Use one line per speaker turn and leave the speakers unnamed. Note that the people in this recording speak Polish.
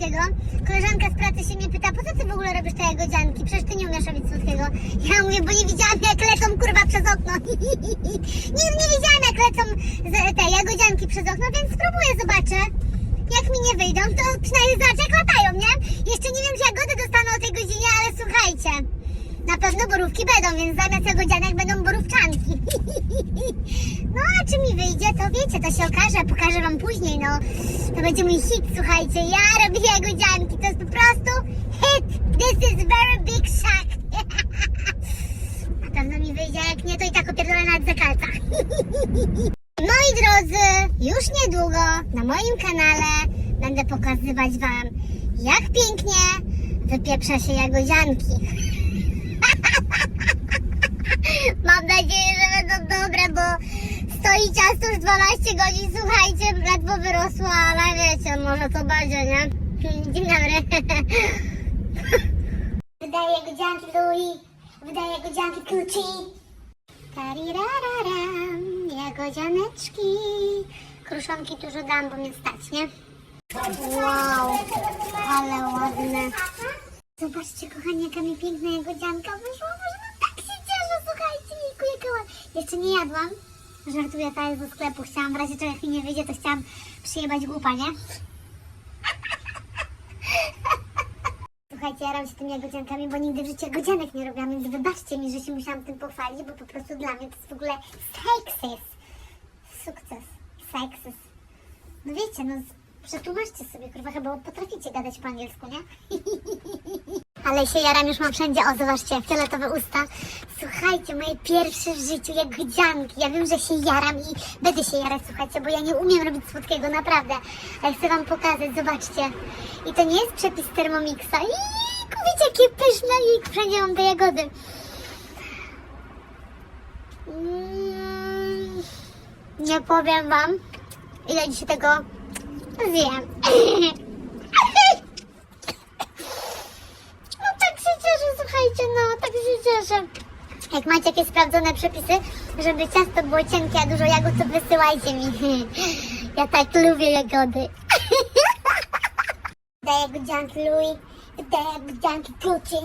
słodkiego. Koleżanka z pracy się mnie pyta, po co ty w ogóle robisz te jagodzianki? Przecież ty nie umiesz robić słodkiego. Ja mówię, bo nie widziałam jak lecą kurwa przez okno. nie, nie widziałam jak lecą te jagodzianki przez okno, więc spróbuję, zobaczę. Jak mi nie wyjdą, to przynajmniej zobaczę jak latają, nie? Jeszcze nie wiem, czy jagody dostaną o tej godzinie, ale słuchajcie. Na pewno borówki będą, więc zamiast jagodzianek będą borówczanki. No a czy mi wyjdzie, to wiecie, to się okaże, pokażę wam później, no. To będzie mój hit, słuchajcie, ja robię jagodzianki, to jest po prostu hit. This is very big shock. Na pewno mi wyjdzie, jak nie, to i tak opierdolę nawet zakalca. Moi drodzy, już niedługo na moim kanale będę pokazywać wam, jak pięknie wypieprza się jagodzianki. Mam nadzieję, że będą dobre, bo stoi ciasto już 12 godzin, słuchajcie, ledwo wyrosło, ale wiecie, może to będzie, nie? Dzień dobry. Wydaje jagodzianki Louis, wydaje jagodzianki Gucci. Tarirararam, jagodzianeczki. Kruszonki dużo dam, bo mnie stać, nie? Wow, ale ładne. Zobaczcie, kochani, jaka mi piękna jagodzianka wyszła. Można tak się cieszę, słuchajcie, jejku, jaka ładna. Jeszcze nie jadłam. Żartuję, ta jest do sklepu. Chciałam w razie czego jak mi nie wyjdzie, to chciałam przyjebać głupa, nie? Słuchajcie, jaram się tymi jagodziankami, bo nigdy w życiu jagodzianek nie robiłam, więc wybaczcie mi, że się musiałam tym pochwalić, bo po prostu dla mnie to jest w ogóle sukces. Sukces. Sukces. No wiecie, no przetłumaczcie sobie, kurwa, chyba potraficie gadać po angielsku, nie? Ale się jaram, już mam wszędzie, o zobaczcie, fioletowe usta. Słuchajcie, moje pierwsze w życiu jagodzianki. Ja wiem, że się jaram i będę się jarać, słuchajcie, bo ja nie umiem robić słodkiego, naprawdę. Ale chcę wam pokazać, zobaczcie. I to nie jest przepis Thermomixa. I wiecie, jakie pyszne i wszędzie mam te jagody. Mm, nie powiem wam, ile dzisiaj tego zjem. No tak się cieszę, słuchajcie, no tak się cieszę. Jak macie jakieś sprawdzone przepisy, żeby ciasto było cienkie, a dużo jagód, to wysyłajcie mi. Ja tak lubię jagody. Daj jagodzianki Louis, daj jagodzianki Gucci.